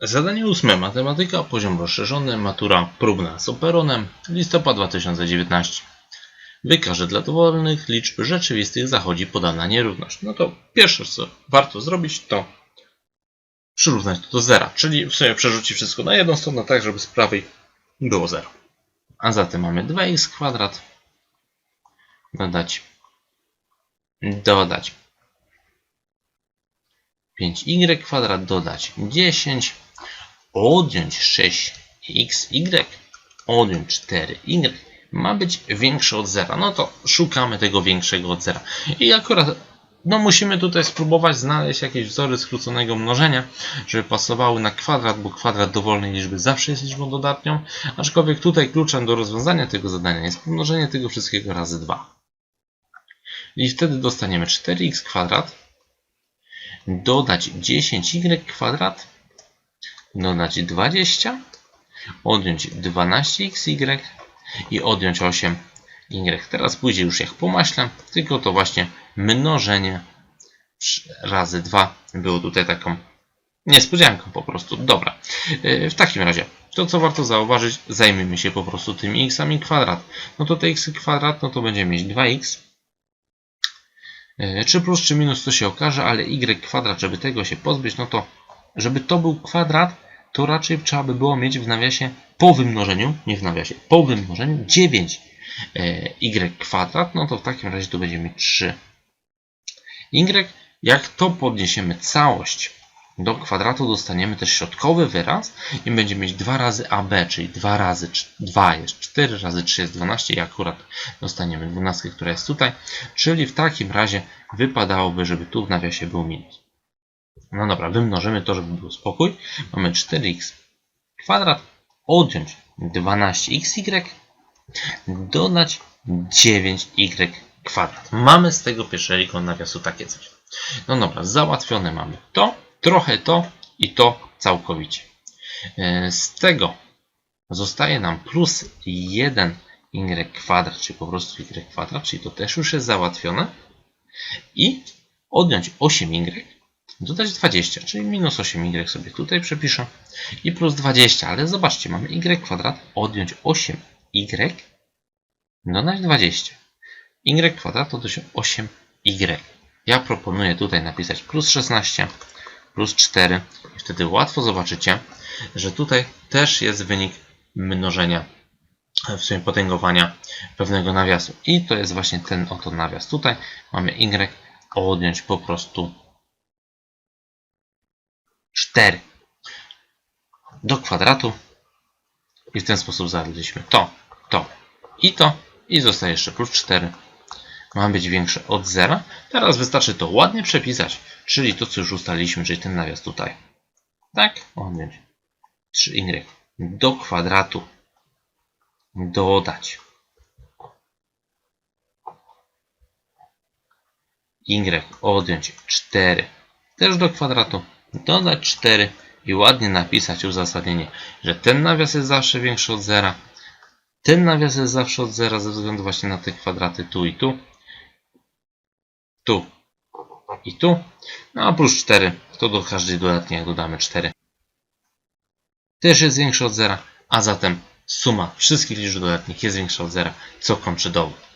Zadanie ósme. Matematyka, poziom rozszerzony, matura próbna z operonem, listopad 2019. Wykaż, że dla dowolnych liczb rzeczywistych zachodzi podana nierówność. No to pierwsze, co warto zrobić, to przyrównać to do zera, czyli w sumie przerzucić wszystko na jedną stronę, tak żeby z prawej było 0. A zatem mamy 2x kwadrat dodać dodać 5y kwadrat dodać 10 odjąć 6xy odjąć 4y ma być większe od zera. No to szukamy tego większego od zera. I akurat no musimy tutaj spróbować znaleźć jakieś wzory skróconego mnożenia, żeby pasowały na kwadrat, bo kwadrat dowolnej liczby zawsze jest liczbą dodatnią. Aczkolwiek tutaj kluczem do rozwiązania tego zadania jest pomnożenie tego wszystkiego razy 2. I wtedy dostaniemy 4x kwadrat dodać 10y kwadrat dodać 20 odjąć 12xy i odjąć 8y. Teraz pójdzie już jak po tylko to właśnie mnożenie razy 2 było tutaj taką niespodzianką po prostu. Dobra, Yy, w takim razie to co warto zauważyć, zajmiemy się po prostu tymi xami kwadrat. No to te x kwadrat, no to będziemy mieć 2x Yy, czy plus, czy minus, to się okaże, ale y kwadrat, żeby tego się pozbyć, no to żeby to był kwadrat, to raczej trzeba by było mieć w nawiasie po wymnożeniu, nie w nawiasie, po wymnożeniu 9 y kwadrat, no to w takim razie tu będziemy mieć 3 y. Jak to podniesiemy całość do kwadratu, dostaniemy też środkowy wyraz i będziemy mieć 2 razy AB, czyli 2 razy 2 jest 4, razy 3 jest 12 i akurat dostaniemy 12, która jest tutaj, czyli w takim razie wypadałoby, żeby tu w nawiasie był minus. No dobra, wymnożymy to, żeby był spokój. Mamy 4x kwadrat odjąć 12xy dodać 9y kwadrat. Mamy z tego pierwszego nawiasu takie coś. No dobra, załatwione mamy to, trochę to i to całkowicie. E, Z tego zostaje nam plus 1y kwadrat, czyli po prostu y kwadrat, czyli to też już jest załatwione. I odjąć 8y dodać 20, czyli minus 8y sobie tutaj przepiszę i plus 20, ale zobaczcie, mamy y kwadrat odjąć 8y dodać 20. y kwadrat odjąć 8y. Ja proponuję tutaj napisać plus 16 plus 4 i wtedy łatwo zobaczycie, że tutaj też jest wynik mnożenia, w sumie potęgowania pewnego nawiasu. I to jest właśnie ten oto nawias. Tutaj mamy y odjąć po prostu 4 do kwadratu. I w ten sposób znaleźliśmy to, to i to. I zostaje jeszcze plus 4 ma być większe od 0 teraz wystarczy to ładnie przepisać. Czyli to co już ustaliliśmy, czyli ten nawias tutaj. Tak, odjąć 3y do kwadratu. Dodać. Y odjąć 4 też do kwadratu dodać 4 i ładnie napisać uzasadnienie, że ten nawias jest zawsze większy od zera, ten nawias jest zawsze od zera ze względu właśnie na te kwadraty tu i tu, tu i tu, no a plus 4 to do każdej dodatniej dodamy 4 też jest większy od zera, a zatem suma wszystkich liczb dodatnich jest większa od zera, co kończy dowód.